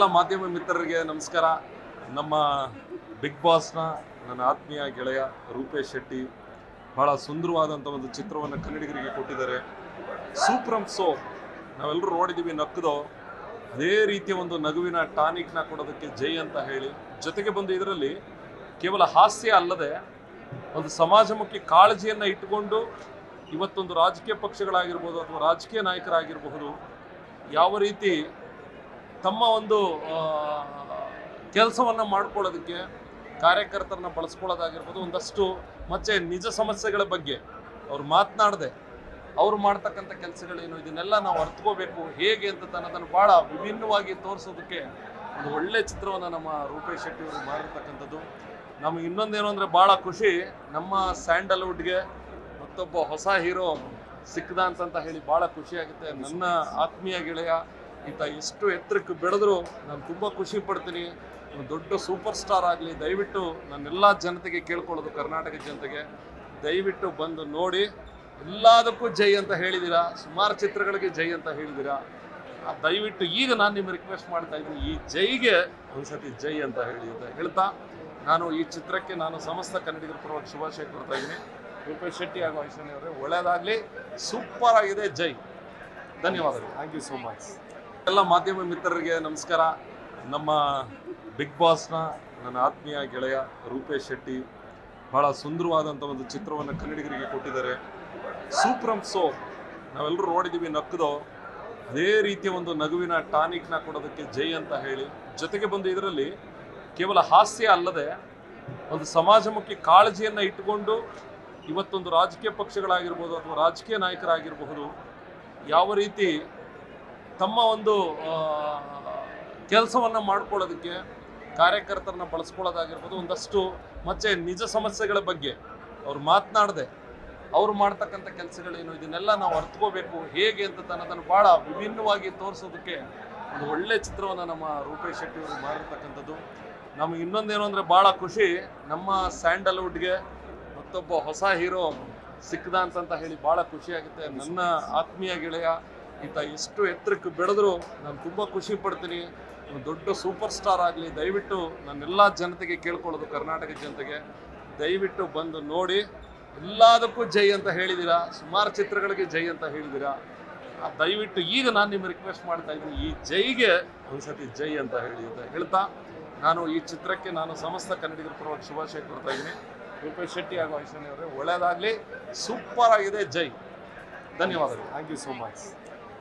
ಎಲ್ಲ ಮಾಧ್ಯಮ ಮಿತ್ರರಿಗೆ ನಮಸ್ಕಾರ. ನಮ್ಮ ಬಿಗ್ ಬಾಸ್ನ ನನ್ನ ಆತ್ಮೀಯ ಗೆಳೆಯ ರೂಪೇಶ್ ಶೆಟ್ಟಿ ಬಹಳ ಸುಂದರವಾದಂಥ ಒಂದು ಚಿತ್ರವನ್ನು ಕನ್ನಡಿಗರಿಗೆ ಕೊಟ್ಟಿದ್ದಾರೆ. ಸೂಪ್ರಮ್ ಸೋ, ನಾವೆಲ್ಲರೂ ನೋಡಿದ್ದೀವಿ ನಕ್ಕದೋ ಅದೇ ರೀತಿಯ ಒಂದು ನಗುವಿನ ಟಾನಿಕ್ನ ಕೊಡೋದಕ್ಕೆ ಜೈ ಅಂತ ಹೇಳಿ. ಜೊತೆಗೆ ಬಂದು ಇದರಲ್ಲಿ ಕೇವಲ ಹಾಸ್ಯ ಅಲ್ಲದೆ ಒಂದು ಸಮಾಜಮುಖಿ ಕಾಳಜಿಯನ್ನು ಇಟ್ಟುಕೊಂಡು ಇವತ್ತೊಂದು ರಾಜಕೀಯ ಪಕ್ಷಗಳಾಗಿರ್ಬೋದು ಅಥವಾ ರಾಜಕೀಯ ನಾಯಕರಾಗಿರಬಹುದು, ಯಾವ ರೀತಿ ತಮ್ಮ ಒಂದು ಕೆಲಸವನ್ನು ಮಾಡ್ಕೊಳ್ಳೋದಕ್ಕೆ ಕಾರ್ಯಕರ್ತರನ್ನ ಬಳಸ್ಕೊಳ್ಳೋದಾಗಿರ್ಬೋದು, ಒಂದಷ್ಟು ಮತ್ತೆ ನಿಜ ಸಮಸ್ಯೆಗಳ ಬಗ್ಗೆ ಅವ್ರು ಮಾತನಾಡದೆ, ಅವ್ರು ಮಾಡ್ತಕ್ಕಂಥ ಕೆಲಸಗಳೇನು, ಇದನ್ನೆಲ್ಲ ನಾವು ಅರ್ಥಕೋಬೇಕು, ಹೇಗೆ ಅಂತ ತನ್ನದನ್ನು ಭಾಳ ವಿಭಿನ್ನವಾಗಿ ತೋರಿಸೋದಕ್ಕೆ ಒಂದು ಒಳ್ಳೆ ಚಿತ್ರವನ್ನು ನಮ್ಮ ರೂಪೇಶ್ ಶೆಟ್ಟಿ ಅವರು ಮಾಡಿರ್ತಕ್ಕಂಥದ್ದು. ನಮಗೆ ಇನ್ನೊಂದೇನು ಅಂದರೆ ಭಾಳ ಖುಷಿ, ನಮ್ಮ ಸ್ಯಾಂಡಲ್ವುಡ್ಗೆ ಮತ್ತೊಬ್ಬ ಹೊಸ ಹೀರೋ ಸಿಕ್ಕದ ಅಂತ ಹೇಳಿ ಭಾಳ ಖುಷಿಯಾಗುತ್ತೆ. ನನ್ನ ಆತ್ಮೀಯ ಗೆಳೆಯ ಈತ ಇಷ್ಟು ಎತ್ತರಕ್ಕೆ ಬೆಳೆದ್ರು ನಾನು ತುಂಬ ಖುಷಿ ಪಡ್ತೀನಿ. ದೊಡ್ಡ ಸೂಪರ್ ಸ್ಟಾರ್ ಆಗಲಿ, ದಯವಿಟ್ಟು ನನ್ನೆಲ್ಲ ಜನತೆಗೆ ಕೇಳ್ಕೊಳ್ಳೋದು, ಕರ್ನಾಟಕ ಜನತೆಗೆ. ದಯವಿಟ್ಟು ಬಂದು ನೋಡಿ, ಎಲ್ಲದಕ್ಕೂ ಜೈ ಅಂತ ಹೇಳಿದ್ದೀರಾ ಸುಮಾರು ಚಿತ್ರಗಳಿಗೆ ಜೈ ಅಂತ ಹೇಳಿದ್ದೀರಾ ದಯವಿಟ್ಟು ಈಗ ನಾನು ನಿಮ್ಮ ರಿಕ್ವೆಸ್ಟ್ ಮಾಡ್ತಾ ಇದ್ದೀನಿ, ಈ ಜೈಗೆ ಒಂದ್ಸತಿ ಜೈ ಅಂತ ಹೇಳಿ ಅಂತ ಹೇಳ್ತಾ, ನಾನು ಈ ಚಿತ್ರಕ್ಕೆ ನಾನು ಸಮಸ್ತ ಕನ್ನಡಿಗರ ಪರವಾಗಿ ಶುಭಾಶಯ ಕೊಡ್ತಾ ಇದ್ದೀನಿ. ರೂಪೇಶ್ ಶೆಟ್ಟಿ ಹಾಗೂ ಐಶ್ವರ್ಯ ಅವರೇ ಒಳ್ಳೆಯದಾಗಲಿ ಸೂಪರ್ ಆಗಿದೆ, ಜೈ. ಧನ್ಯವಾದಗಳು. ಥ್ಯಾಂಕ್ ಯು ಸೋ ಮಚ್ ಎಲ್ಲ ಮಾಧ್ಯಮ ಮಿತ್ರರಿಗೆ ನಮಸ್ಕಾರ. ನಮ್ಮ ಬಿಗ್ ಬಾಸ್ನ ನನ್ನ ಆತ್ಮೀಯ ಗೆಳೆಯ ರೂಪೇಶ್ ಶೆಟ್ಟಿ ಬಹಳ ಸುಂದರವಾದಂಥ ಒಂದು ಚಿತ್ರವನ್ನು ಕನ್ನಡಿಗರಿಗೆ ಕೊಟ್ಟಿದ್ದಾರೆ. ಸೂಪ್ರಮ್ ಸೋ, ನಾವೆಲ್ಲರೂ ನೋಡಿದ್ದೀವಿ ನಕ್ಕದು ಅದೇ ರೀತಿಯ ಒಂದು ನಗುವಿನ ಟಾನಿಕ್ನ ಕೊಡೋದಕ್ಕೆ ಜೈ ಅಂತ ಹೇಳಿ. ಜೊತೆಗೆ ಬಂದು ಇದರಲ್ಲಿ ಕೇವಲ ಹಾಸ್ಯ ಅಲ್ಲದೆ ಒಂದು ಸಮಾಜಮುಖಿ ಕಾಳಜಿಯನ್ನು ಇಟ್ಟುಕೊಂಡು ಇವತ್ತೊಂದು ರಾಜಕೀಯ ಪಕ್ಷಗಳಾಗಿರ್ಬೋದು ಅಥವಾ ರಾಜಕೀಯ ನಾಯಕರಾಗಿರಬಹುದು, ಯಾವ ರೀತಿ ತಮ್ಮ ಒಂದು ಕೆಲಸವನ್ನು ಮಾಡ್ಕೊಳ್ಳೋದಕ್ಕೆ ಕಾರ್ಯಕರ್ತರನ್ನ ಬಳಸ್ಕೊಳ್ಳೋದಾಗಿರ್ಬೋದು, ಒಂದಷ್ಟು ಮತ್ತೆ ನಿಜ ಸಮಸ್ಯೆಗಳ ಬಗ್ಗೆ ಅವ್ರು ಮಾತನಾಡದೆ. ಅವ್ರು ಮಾಡ್ತಕ್ಕಂಥ ಕೆಲಸಗಳೇನು, ಇದನ್ನೆಲ್ಲ ನಾವು ಅರ್ಥಕೋಬೇಕು ಹೇಗೆ ಅಂತ ತನ್ನದನ್ನು ಭಾಳ ವಿಭಿನ್ನವಾಗಿ ತೋರಿಸೋದಕ್ಕೆ ಒಂದು ಒಳ್ಳೆ ಚಿತ್ರವನ್ನು ನಮ್ಮ ರೂಪೇಶ್ ಶೆಟ್ಟಿಯವರು ಮಾಡಿರ್ತಕ್ಕಂಥದ್ದು. ನಮಗೆ ಇನ್ನೊಂದೇನು ಅಂದರೆ ಭಾಳ ಖುಷಿ, ನಮ್ಮ ಸ್ಯಾಂಡಲ್ವುಡ್ಗೆ ಮತ್ತೊಬ್ಬ ಹೊಸ ಹೀರೋ ಸಿಕ್ಕದ ಅಂತ ಹೇಳಿ ಭಾಳ ಖುಷಿಯಾಗುತ್ತೆ ನನ್ನ ಆತ್ಮೀಯ ಗೆಳೆಯ ಈತ ಎಷ್ಟು ಎತ್ತರಕ್ಕೆ ಬೆಳೆದ್ರು ನಾನು ತುಂಬ ಖುಷಿ ಪಡ್ತೀನಿ. ದೊಡ್ಡ ಸೂಪರ್ ಸ್ಟಾರ್ ಆಗಲಿ, ದಯವಿಟ್ಟು ನನ್ನೆಲ್ಲ ಜನತೆಗೆ ಕೇಳ್ಕೊಳ್ಳೋದು, ಕರ್ನಾಟಕ ಜನತೆಗೆ. ದಯವಿಟ್ಟು ಬಂದು ನೋಡಿ, ಎಲ್ಲದಕ್ಕೂ ಜೈ ಅಂತ ಹೇಳಿದ್ದೀರಾ ಸುಮಾರು ಚಿತ್ರಗಳಿಗೆ ಜೈ ಅಂತ ಹೇಳಿದ್ದೀರಾ ದಯವಿಟ್ಟು ಈಗ ನಾನು ನಿಮ್ಮ ರಿಕ್ವೆಸ್ಟ್ ಮಾಡ್ತಾ ಇದ್ದೀನಿ, ಈ ಜೈಗೆ ಒಂದ್ಸತಿ ಜೈ ಅಂತ ಹೇಳಿ ಅಂತ ಹೇಳ್ತಾ, ನಾನು ಈ ಚಿತ್ರಕ್ಕೆ ನಾನು ಸಮಸ್ತ ಕನ್ನಡಿಗರ ಪರವಾಗಿ ಶುಭಾಶಯ ಕೊಡ್ತಾ ಇದ್ದೀನಿ. ರೂಪೇಶ್ ಶೆಟ್ಟಿ ಹಾಗೂ ಐಶ್ವರ್ಯ ಅವರೇ, ಒಳ್ಳೆಯದಾಗಲಿ, ಸೂಪರ್ ಆಗಿದೆ, ಜೈ. ಧನ್ಯವಾದಗಳು. Thank you so much